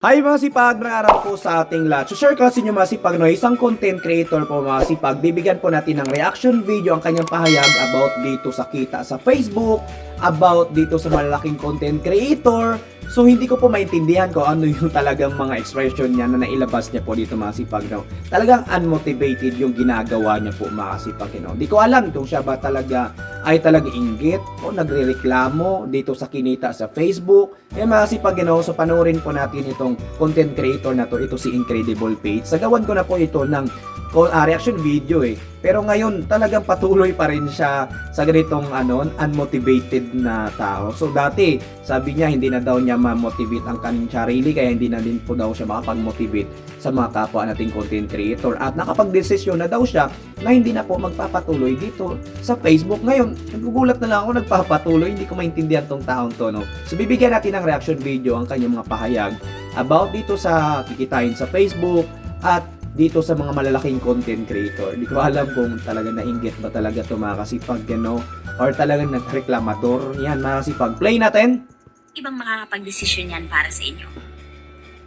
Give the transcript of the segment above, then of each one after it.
Hi mga sipag, araw po sa ating lahat. So share ko sa inyo mga sipag, no, isang content creator po mga sipag, bibigyan po natin ng reaction video ang kanyang pahayag about dito sa kita sa Facebook, about dito sa malalaking content creator. So hindi ko po maintindihan kung ano yung talagang mga expression niya na nailabas niya po dito mga sipag. No? Talagang unmotivated yung ginagawa niya po mga sipag. No? Di ko alam kung siya ba talaga ay talaga inggit o nagrereklamo dito sa kinita sa Facebook. Eh mga sipag, know, so panoorin po natin itong content creator na to, ito si Incredible Page. Sagawan ko na po ito ng ko- ah, reaction video eh. Pero ngayon, talagang patuloy pa rin siya sa ganitong ano, unmotivated na tao. So dati, sabi niya hindi na daw niya ma-motivate ang kanyang sarili kaya hindi na din po daw siya makapag-motivate sa mga kapwa nating content creator at nakapag-desisyon na daw siya na hindi na po magpapatuloy dito sa Facebook. Ngayon, nagugulat na lang ako nagpapatuloy, hindi ko maintindihan tong taong to. No? So bibigyan natin ng reaction video ang kanyang mga pahayag about dito sa kikitain sa Facebook at dito sa mga malalaking content creator. Hindi ko alam kung talaga nainggit ba talaga to mga kasipag, ano, or talagang nagreklamador. Yan, mga kasipag. Play natin! ibang makakapag-desisyon yan para sa inyo.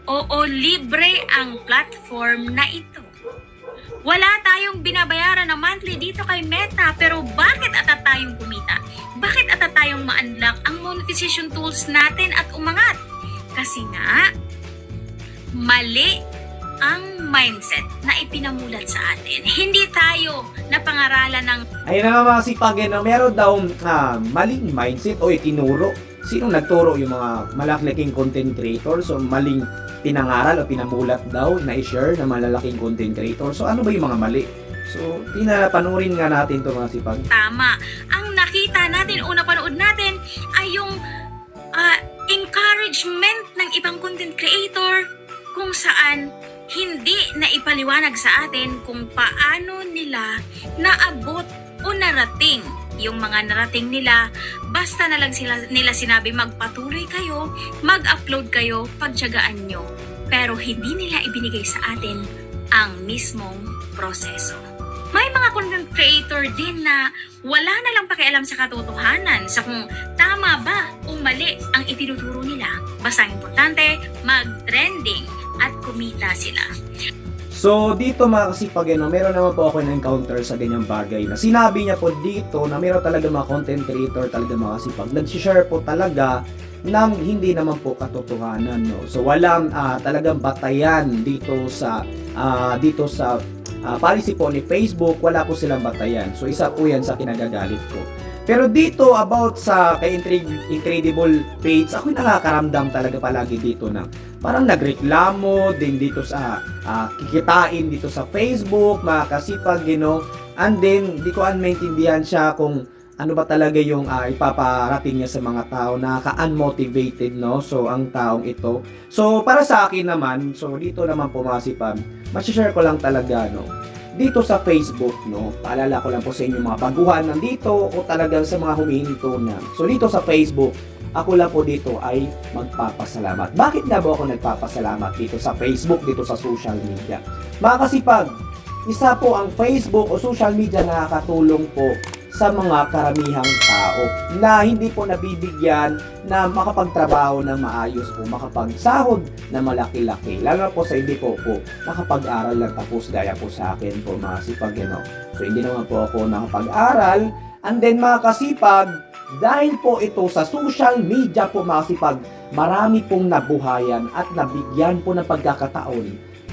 Oo, libre ang platform na ito. Wala tayong binabayaran na monthly dito kay Meta, pero bakit ata tayong kumita? Bakit ata tayong ma-unlock ang monetization tools natin at umangat? Kasi nga, mali ang mindset na ipinamulat sa atin. Hindi tayo napangaralan ng Ayun na nga mga kasipag, ano, meron daw ah, maling mindset o itinuro. Sino nagturo yung mga malalaking content creator? So, maling pinangaral o pinamulat daw na i-share ng malalaking content creator. So, ano ba yung mga mali? So, tinapanurin nga natin to mga sipag. tama. Ang nakita natin, una panood natin, ay yung ah, encouragement ng ibang content creator kung saan hindi na ipaliwanag sa atin kung paano nila naabot o narating yung mga narating nila basta na lang sila, nila sinabi magpatuloy kayo, mag-upload kayo, pagtyagaan nyo. Pero hindi nila ibinigay sa atin ang mismong proseso. May mga content creator din na wala na lang pakialam sa katotohanan sa kung tama ba o mali ang itinuturo nila. Basta importante, mag-trending at kumita sila. So, dito mga kasipag, ano, meron naman po ako na-encounter sa ganyang bagay na sinabi niya po dito na meron talaga mga content creator talaga mga kasipag. Nag-share po talaga ng hindi naman po katotohanan. No? So, walang ah, talagang batayan dito sa ah, dito sa ah, policy po ni Facebook, wala po silang batayan. So, isa po yan sa kinagagalit ko. Pero dito about sa kay Incre- Incredible Page, ako nakakaramdam talaga palagi dito na parang nagreklamo din dito sa ah, kikitain dito sa Facebook, mga kasipag, you know. And then, di ko an maintindihan siya kung ano ba talaga yung ah, ipaparating niya sa mga tao na ka-unmotivated, no? So, ang taong ito. So, para sa akin naman, so dito naman po mga sipag, share ko lang talaga, no? Dito sa Facebook, no? Paalala ko lang po sa inyo mga baguhan nandito o talagang sa mga humihinto na. So, dito sa Facebook, ako lang po dito ay magpapasalamat. Bakit nga ba ako nagpapasalamat dito sa Facebook, dito sa social media? Mga kasipag, isa po ang Facebook o social media na nakakatulong po sa mga karamihang tao na hindi po nabibigyan na makapagtrabaho ng maayos po, makapagsahod na malaki-laki. Lalo na po sa hindi po po nakapag-aral lang tapos gaya po sa akin po mga sipag, you know. So hindi naman po ako nakapag-aral. And then mga kasipag, dahil po ito sa social media po mga kasipag, marami pong nabuhayan at nabigyan po ng pagkakataon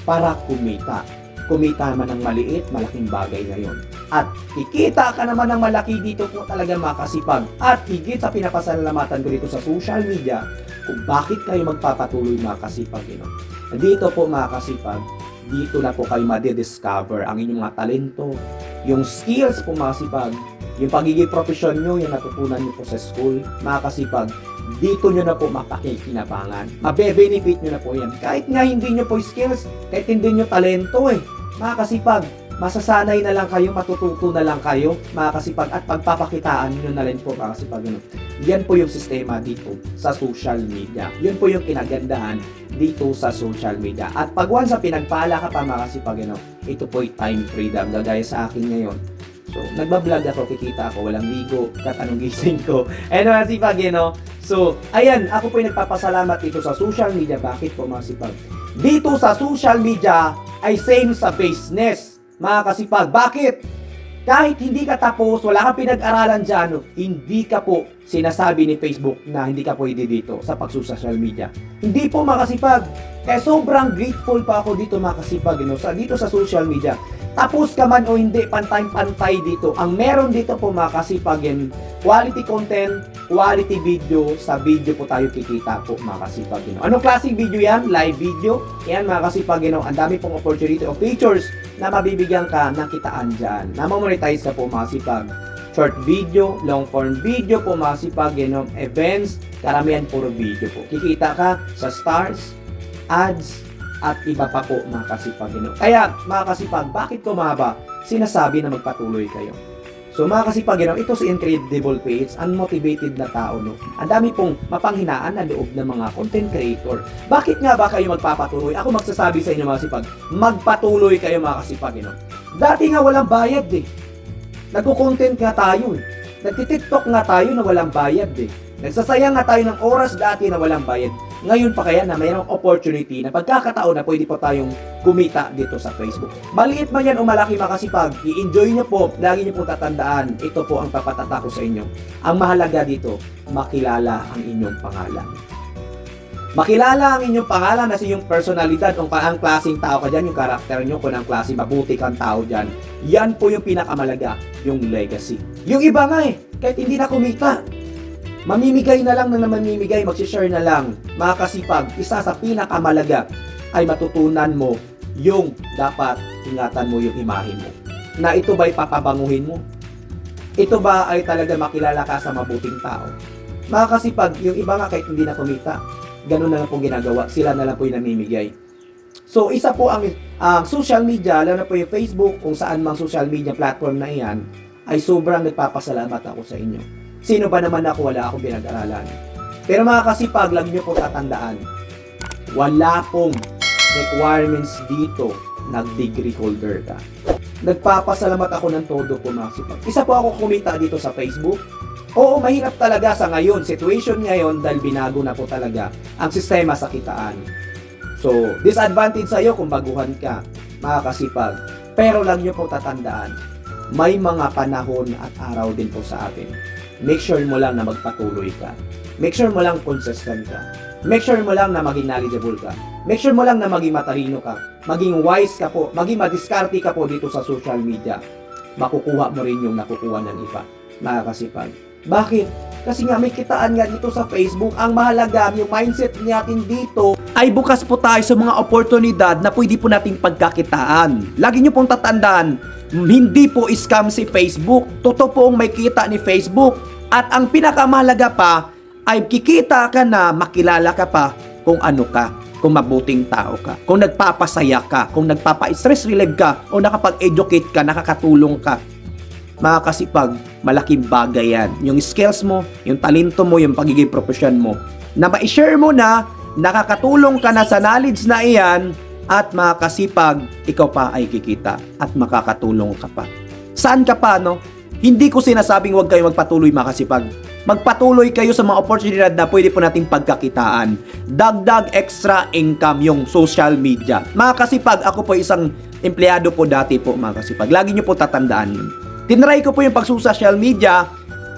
para kumita. Kumita man ng maliit, malaking bagay ngayon. At kikita ka naman ng malaki dito po talaga mga kasipag. At higit sa pinapasalamatan ko dito sa social media kung bakit kayo magpapatuloy mga kasipag. You know? Dito po mga kasipag, dito na po kayo madidiscover ang inyong mga talento, yung skills po mga kasipag, yung pagiging profesyon nyo, yung natutunan nyo po sa school, mga kasipag, dito nyo na po mapakikinabangan. Mabe-benefit nyo na po yan. Kahit nga hindi nyo po skills, kahit hindi nyo talento eh. Mga kasipag, masasanay na lang kayo, matututo na lang kayo, mga kasipag, at pagpapakitaan nyo na rin po, mga kasipag. Ano. Yan po yung sistema dito sa social media. Yan po yung kinagandahan dito sa social media. At pag once pinagpala ka pa, mga kasipag, ano, ito po yung time freedom. Gagaya sa akin ngayon, So, nagbablog ako, kikita ako, walang ligo, katanong gising ko. And mga sipag, you know? So, ayan, ako po yung nagpapasalamat dito sa social media. Bakit po mga sipag? Dito sa social media ay same sa business. Mga kasipag, bakit? Kahit hindi ka tapos, wala kang pinag-aralan dyan, hindi ka po sinasabi ni Facebook na hindi ka pwede dito sa pagsusocial media. Hindi po makasipag. Kaya sobrang grateful pa ako dito makasipag you know, sa, dito sa social media. Tapos ka man o hindi, pantay-pantay dito. Ang meron dito po makasipag yan, quality content, quality video, sa video po tayo kikita po makasipag you know. Anong klaseng video yan? Live video? Yan makasipag you know, ang dami pong opportunity o features na mabibigyan ka ng kitaan dyan. Na monetize ka po makasipag short video, long form video po mga sipag, you events, karamihan puro video po. Kikita ka sa stars, ads, at iba pa po mga kasipag. Kaya mga kasipag, bakit ko ba sinasabi na magpatuloy kayo? So mga kasipag, ito si Incredible Fates, unmotivated na tao, no? Ang dami pong mapanghinaan na loob ng mga content creator. Bakit nga ba kayo magpapatuloy? Ako magsasabi sa inyo mga kasipag, magpatuloy kayo mga kasipag, know. Dati nga walang bayad eh. Nagko-content nga tayo eh. Nagti-TikTok nga tayo na walang bayad eh. Nagsasayang nga tayo ng oras dati na walang bayad. Ngayon pa kaya na mayroong opportunity na pagkakataon na pwede pa tayong kumita dito sa Facebook. Maliit man yan o malaki makasipag, i-enjoy nyo po, lagi nyo po tatandaan, ito po ang papatata ko sa inyo. Ang mahalaga dito, makilala ang inyong pangalan. Makilala ang inyong pangalan na yung personalidad kung paang klaseng tao ka dyan, yung karakter nyo, kung ang klase mabuti kang tao dyan. Yan po yung pinakamalaga, yung legacy. Yung iba nga eh, kahit hindi na kumita, mamimigay na lang na mamimigay, magsishare na lang. Mga kasipag, isa sa pinakamalaga ay matutunan mo yung dapat ingatan mo yung imahe mo. Na ito ba'y papabanguhin mo? Ito ba ay talaga makilala ka sa mabuting tao? Mga kasipag, yung iba nga kahit hindi na kumita, ganun na lang po ginagawa. Sila na lang po yung namimigay. So, isa po ang ang social media, lalo na po yung Facebook, kung saan mang social media platform na iyan, ay sobrang nagpapasalamat ako sa inyo. Sino ba naman ako, wala akong pinag-aralan. Pero mga kasipag, lagi nyo po tatandaan, wala pong requirements dito nag-degree holder ka. Nagpapasalamat ako ng todo po mga kasipag. Isa po ako kumita dito sa Facebook, Oo, mahirap talaga sa ngayon, situation ngayon dahil binago na po talaga ang sistema sa kitaan. So, disadvantage sa'yo kung baguhan ka, mga kasipag. Pero lang nyo po tatandaan, may mga panahon at araw din po sa atin. Make sure mo lang na magpatuloy ka. Make sure mo lang consistent ka. Make sure mo lang na maging knowledgeable ka. Make sure mo lang na maging matalino ka. Maging wise ka po. Maging madiskarte ka po dito sa social media. Makukuha mo rin yung nakukuha ng iba. Mga kasipag. Bakit? Kasi nga may kitaan nga dito sa Facebook. Ang mahalaga, yung mindset natin dito ay bukas po tayo sa mga oportunidad na pwede po nating pagkakitaan. Lagi nyo pong tatandaan, hindi po scam si Facebook. Totoo pong may kita ni Facebook. At ang pinakamahalaga pa ay kikita ka na makilala ka pa kung ano ka kung mabuting tao ka, kung nagpapasaya ka, kung nagpapa-stress relieve ka, o nakapag-educate ka, nakakatulong ka mga kasipag, malaking bagay yan. Yung skills mo, yung talento mo, yung pagiging profession mo, na ma-share mo na, nakakatulong ka na sa knowledge na iyan, at mga kasipag, ikaw pa ay kikita at makakatulong ka pa. Saan ka pa, no? Hindi ko sinasabing huwag kayo magpatuloy mga kasipag. Magpatuloy kayo sa mga oportunidad na pwede po nating pagkakitaan. Dagdag extra income yung social media. Mga kasipag, ako po isang empleyado po dati po mga kasipag. Lagi nyo po tatandaan yun. Tinry ko po yung pagsusocial media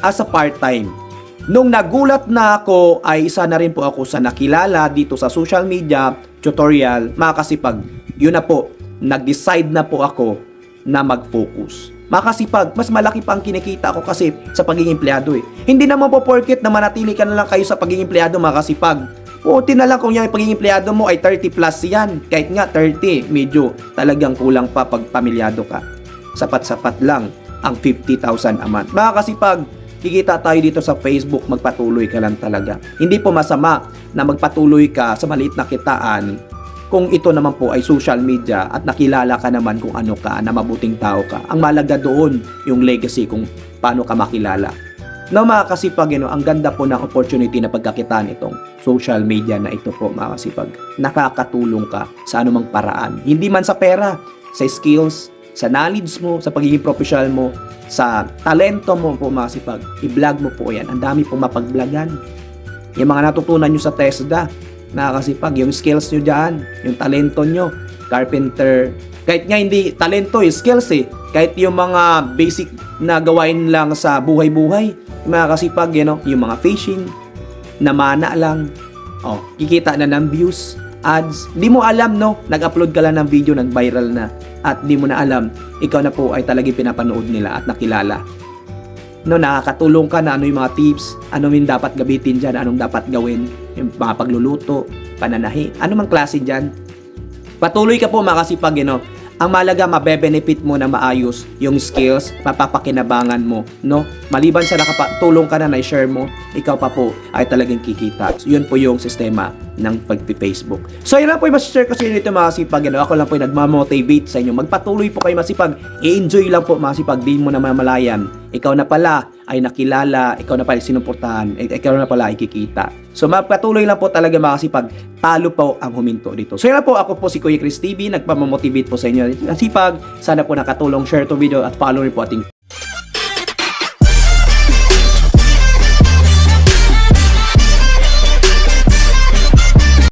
as a part-time. Nung nagulat na ako, ay isa na rin po ako sa nakilala dito sa social media tutorial, mga kasipag. Yun na po, nag-decide na po ako na mag-focus. Mga kasipag, mas malaki pa ang kinikita ko kasi sa pagiging empleyado eh. Hindi naman po porket na manatili ka na lang kayo sa pagiging empleyado, mga kasipag. Puti na lang kung yung pagiging empleyado mo ay 30 plus yan. Kahit nga 30, medyo talagang kulang pa pag pamilyado ka. Sapat-sapat lang ang 50,000 a month. Mga kasipag, kikita tayo dito sa Facebook, magpatuloy ka lang talaga. Hindi po masama na magpatuloy ka sa maliit na kitaan kung ito naman po ay social media at nakilala ka naman kung ano ka, na mabuting tao ka. Ang malaga doon, yung legacy kung paano ka makilala. No, mga kasipag, you know, ang ganda po ng opportunity na pagkakitaan itong social media na ito po, mga kasipag. Nakakatulong ka sa anumang paraan. Hindi man sa pera, sa skills, sa knowledge mo, sa pagiging professional mo, sa talento mo po mga kasipag, i-vlog mo po yan. Ang dami pong mapag-vlogan. Yung mga natutunan nyo sa TESDA, nakakasipag, yung skills nyo dyan, yung talento nyo, carpenter, kahit nga hindi talento eh, skills eh, kahit yung mga basic na gawain lang sa buhay-buhay, mga kasipag, you know, yung mga fishing, namana lang, oh, kikita na ng views, ads, di mo alam no, nag-upload ka lang ng video, nag-viral na, at di mo na alam, ikaw na po ay talagang pinapanood nila at nakilala. No, nakakatulong ka na ano yung mga tips, ano yung dapat gabitin dyan, anong dapat gawin, yung mga pagluluto, pananahi, ano mang klase dyan. Patuloy ka po makasipag, you know, ang malaga mabe-benefit mo na maayos yung skills, mapapakinabangan mo, no? Maliban sa nakatulong ka na na-share mo, ikaw pa po ay talagang kikita. So, yun po yung sistema ng pag-Facebook. So, yun lang po yung masishare ko sa inyo dito mga sipag. Ano, ako lang po yung nagmamotivate sa inyo. Magpatuloy po kayo masipag. I-enjoy lang po masipag. Di mo na mamalayan. Ikaw na pala ay nakilala, ikaw na pala ay sinuportahan, eh, ikaw na pala ay kikita. So magpatuloy lang po talaga mga kasipag, talo po ang huminto dito. So yun lang po, ako po si Kuya Chris TV, nagpamotivate po sa inyo. Kasipag, sana po nakatulong, share to video at follow rin po ating